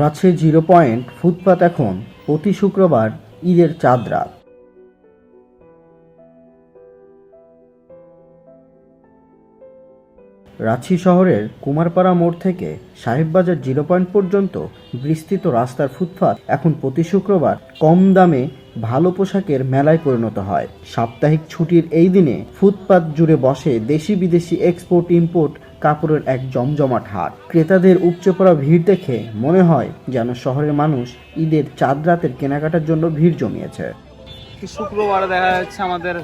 Rajshahi zero point, ফুটপাত এখন প্রতি শুক্রবার ঈদের চাঁদ রাত। রাঁচি শহরের কুমারপাড়া মোড় থেকে সাহেববাজার জিরো পয়েন্ট পর্যন্ত বিস্তৃত রাস্তার ফুটপাত এখন প্রতি শুক্রবার কম দামে ভালো পোশাকের মেলায় পরিণত হয়। সাপ্তাহিক ছুটির এই দিনে ফুটপাত জুড়ে বসে দেশি বিদেশি এক্সপোর্ট ইম্পোর্ট কাপড়ের এক জমজমাট হাট ক্রেতাদের উপচে পড়া ভিড় দেখে মনে হয় যেন শহরের মানুষ ঈদের চাঁদ রাতের কেনাকাটার জন্য ভিড় জমিয়েছে। শুক্রবারে দেখা যাচ্ছে আমাদের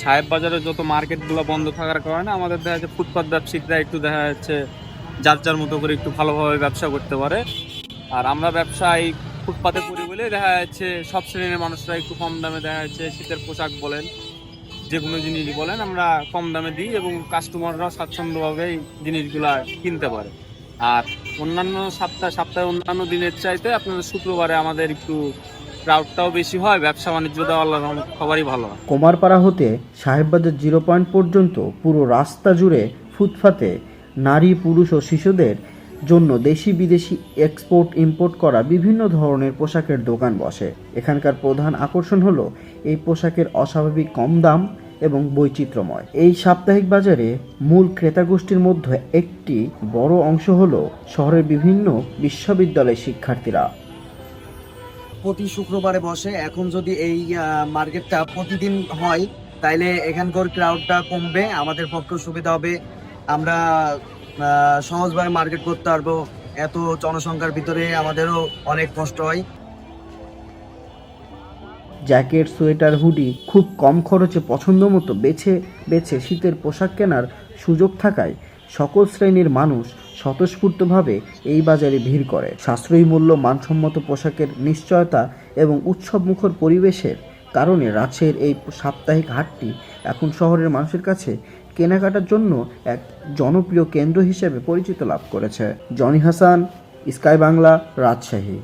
সাহেব বাজারে যত মার্কেটগুলো বন্ধ থাকার কারণে আমাদের দেখা যাচ্ছে ফুটপাত ব্যবসায়িকরা একটু দেখা যাচ্ছে যার যার মতো করে একটু ভালোভাবে ব্যবসা করতে পারে। আর আমরা ব্যবসায় ফুটপাতে করি বলে দেখা যাচ্ছে সব শ্রেণির মানুষরা একটু কম দামে দেখা যাচ্ছে শীতের পোশাক বলেন। যে কোনো জিনিস বলেন, আমরা কম দামে দিই এবং কাস্টমাররাও স্বাচ্ছন্দ্যভাবে এই জিনিসগুলা কিনতে পারে। আর অন্যান্য সপ্তাহ, সপ্তাহে অন্যান্য দিনের চাইতে আপনাদের শুক্রবারে আমাদের একটু ক্রাউডটাও বেশি হয়, ব্যবসা বাণিজ্যটাও আল্লাহ সবারই ভালো হয়। কুমারপাড়া হতে সাহেববাজার জিরো পয়েন্ট পর্যন্ত পুরো রাস্তা জুড়ে ফুটপাতে নারী, পুরুষ ও শিশুদের জন্য দেশি বিদেশি এক্সপোর্ট ইম্পোর্ট করা বিভিন্ন ধরনের পোশাকের দোকান বসে। এখানকার প্রধান আকর্ষণ হলো এই পোশাকের অস্বাভাবিক কম দাম এবং বৈচিত্র্যময়। এই সাপ্তাহিক বাজারে মূল ক্রেতা গোষ্ঠীর মধ্যে একটি বড় অংশ হলো শহরের বিভিন্ন বিশ্ববিদ্যালয়ের শিক্ষার্থীরা। প্রতি শুক্রবারে বসে এখন যদি এই মার্কেটটা প্রতিদিন হয়, তাইলে এখানকার ক্রাউডটা কমবে, আমাদের পক্ষে সুবিধা হবে। আমরা সহজভাবে মার্কেট করতে পারব। এত জনসংখ্যার ভিতরে আমাদেরও অনেক কষ্ট হয়। জ্যাকেট, সোয়েটার, হুডি খুব কম খরচে পছন্দ মতো বেছে বেছে শীতের পোশাক কেনার সুযোগ থাকায় সকল শ্রেণির মানুষ স্বতঃস্ফূর্তভাবে এই বাজারে ভিড় করে। সাশ্রয়ী মূল্য, মানসম্মত পোশাকের নিশ্চয়তা এবং উৎসব মুখর পরিবেশের কারণে রাজশাহীর এই সাপ্তাহিক হাটটি এখন শহরের মানুষের কাছে কেনাকাটার জন্য এক জনপ্রিয় কেন্দ্র হিসেবে পরিচিত লাভ করেছে। Johnny Hasan, sky Bangla, Rajshahi.